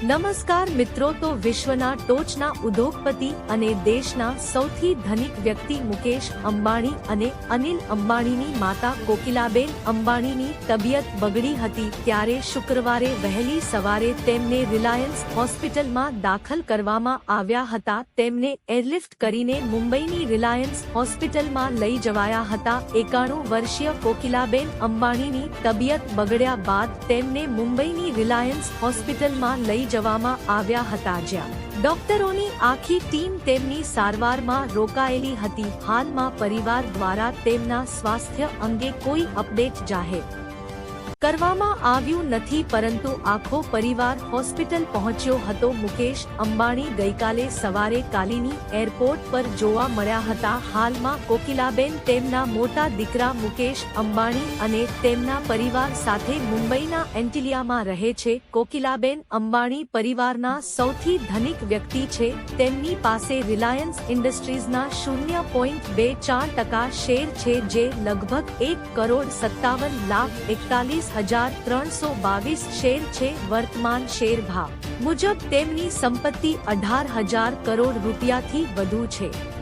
નમસ્કાર મિત્રો, તો વિશ્વના ટોચના ઉદ્યોગપતિ અને દેશના સૌથી ધનિક વ્યક્તિ મુકેશ અંબાણી અને અનિલ અંબાણીની માતા કોકિલાબેન અંબાણીની તબિયત બગડી હતી ત્યારે શુક્રવારે વહેલી સવારે તેમને રિલાયન્સ હોસ્પિટલમાં દાખલ કરવામાં આવ્યા હતા. તેમને એરલિફ્ટ કરીને મુંબઈની રિલાયન્સ હોસ્પિટલમાં લઈ જવાયા હતા. એકાણું વર્ષીય કોકિલાબેન અંબાણીની તબિયત બગડ્યા બાદ તેમને મુંબઈની રિલાયન્સ હોસ્પિટલમાં લઈ જવામાં આવ્યા હતા જ્યાં ડોક્ટરોની આખી ટીમ તેમની સારવારમાં રોકાયેલી હતી. હાલમાં પરિવાર દ્વારા તેમના સ્વાસ્થ્ય અંગે કોઈ અપડેટ જાહેર કરવામાં આવ્યું નથી, પરંતુ આખો પરિવાર હોસ્પિટલ પહોંચ્યો હતો. મુકેશ અંબાણી ગઈકાલે સવારે કાલીની એરપોર્ટ પર જોવા મળ્યા હતા. હાલમાં કોકિલાબેન, તેમના મોટા દીકરા મુકેશ અંબાણી અને તેમના પરિવાર સાથે મુંબઈના એન્ટિલિયામાં રહે છે. કોકિલાબેન અંબાણી પરિવારના સૌથી ધનિક વ્યક્તિ છે. તેમની પાસે રિલાયન્સ ઇન્ડસ્ટ્રીઝના શૂન્ય પોઈન્ટ બે ચાર ટકા શેર છે, જે લગભગ એક કરોડ સત્તાવન લાખ એકતાલીસ હજાર ત્રણસો બાવીસ શેર છે વર્તમાન શેર ભાવ. મુજબ તેમની સંપત્તિ અઢાર હજાર કરોડ રૂપિયાથી વધુ છે.